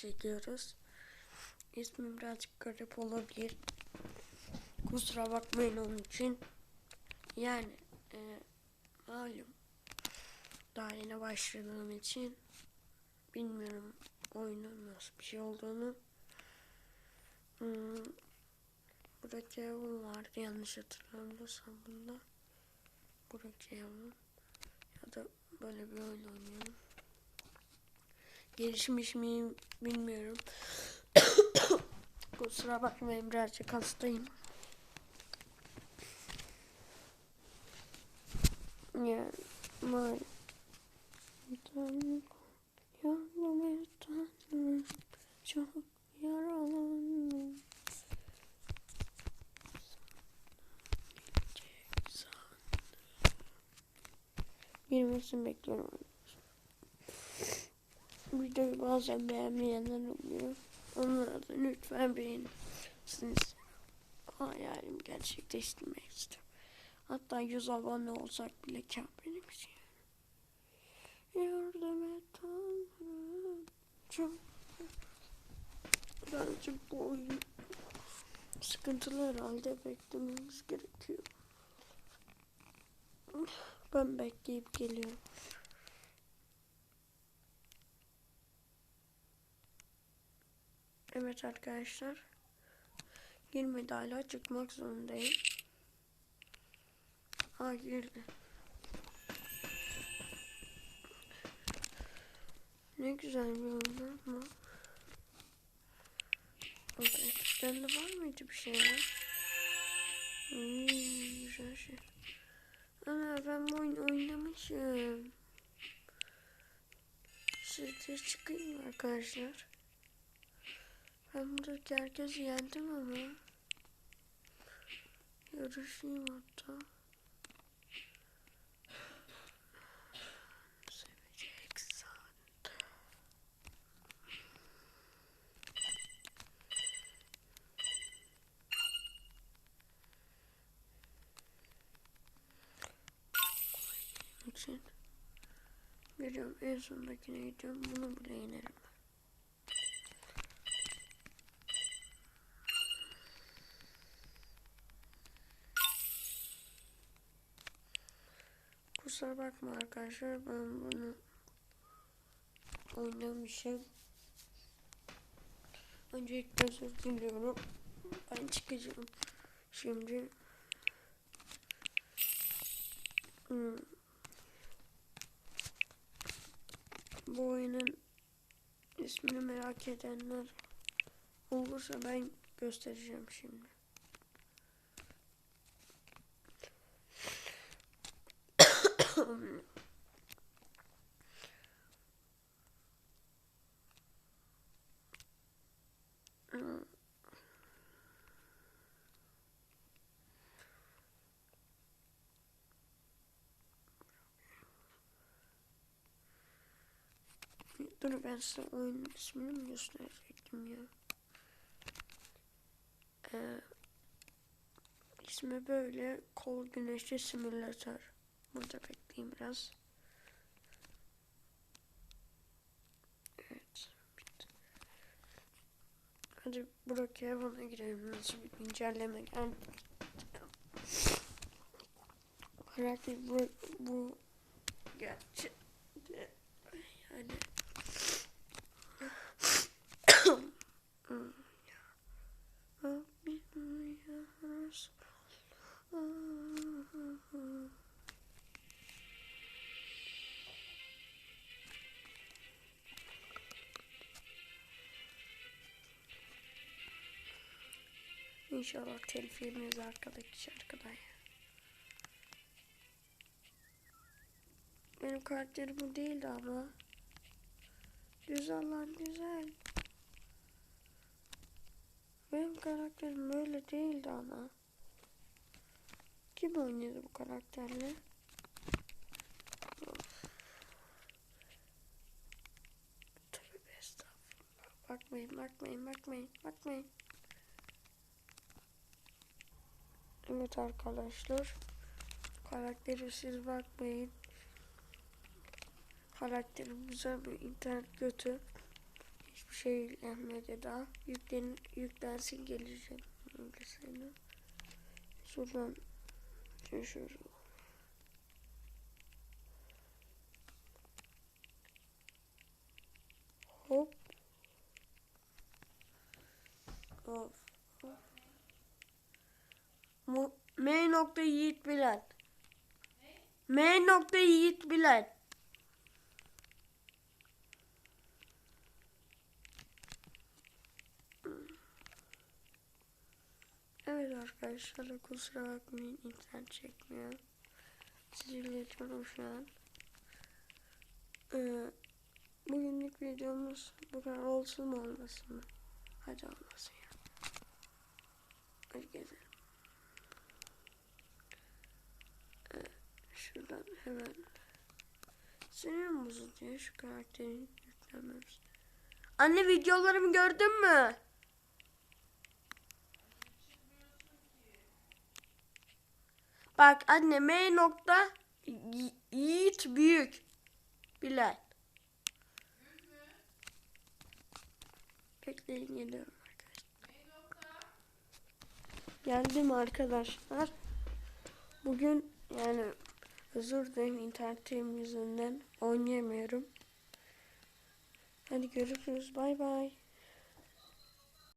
çekiyoruz. İsmim birazcık garip olabilir. Kusura bakmayın onun için. Yani e, malum daha yeni başladığım için bilmiyorum oyunun nasıl bir şey olduğunu. Hmm, buradaki evim vardı yanlış hatırlamıyorsam bunda. Buradaki evim. Ya da böyle bir oyun oynuyorum. Gelişmiş miyim bilmiyorum. Kusura bakmayın birazcık hastayım. Yani yardım et Tanrım, çok sandım. Girmesini bekliyorum. Videoyu bazen beğenmeyenler oluyor. Onlara da lütfen beğenirsiniz. Hayalim gerçekleştirmek istiyorum. Hatta 100 abone olsak bile benim için. Yardım et Tanrım. Çok birazcık bu oyun sıkıntılı herhalde beklememiz gerekiyor. Ben bekleyip geliyorum. Evet arkadaşlar. Girmedi hala çıkmak zorundayım. Ha girdi. Ne güzel bir oyun ama. Gerçekten de var mıydı bir şeyler? Hmm, güzel şey. Ana ben bu oyunu oynamışım. Sizde çıkayım arkadaşlar? Ben buradaki herkesi yendim ama. Yarışayım hatta. Sevecek sandım. için biliyorum en sondakine gidiyorum bunu bile yenerim Kusura bakma arkadaşlar ben bunu oynamışım. Öncelikle özür diliyorum. Ben çıkacağım. Şimdi hmm. bu oyunun ismini merak edenler olursa ben göstereceğim şimdi. Dur ben size oyunun ismini mi gösterecektim ya? Ee, ismi böyle kol güneşli simülatör. Burada bekleyeyim biraz. Evet. Bitti. Hadi Burak Yavan'a girelim. Nasıl bir güncelleme geldi. Karakter bu, bu gerçi yani İnşallah telif yemeyiz arkadaki şarkıda ya. Benim karakterim bu değildi ama. Güzel lan güzel. Benim karakterim öyle değildi ama. Kim oynuyordu bu karakterle? Tövbe estağfurullah. Bakmayın, bakmayın, bakmayın, bakmayın. Evet arkadaşlar. Karakteri siz bakmayın. Karakterim güzel bir internet kötü. Hiçbir şey yüklenmedi daha. Yüklen, yüklensin gelecek. Şuradan şu şu. Hop. Of. of. Mu- M Yiğit Bilen. M Yiğit Bilen. Evet arkadaşlar kusura bakmayın internet çekmiyor. Sizi iletiyorum şu an. Ee, bugünlük videomuz bu kadar olsun mu olmasın mı? Hadi olmasın ya. Hadi gezelim. Şuradan hemen Sinirim bozuldu ya şu karakterin yüklenmemiz. Anne videolarımı gördün mü? Bak anne M nokta Yiğit büyük. Bilal. Bekleyin geliyorum arkadaşlar. Geldim arkadaşlar. Bugün yani özür dilerim internetim yüzünden oynayamıyorum. Hadi görüşürüz. Bay bay.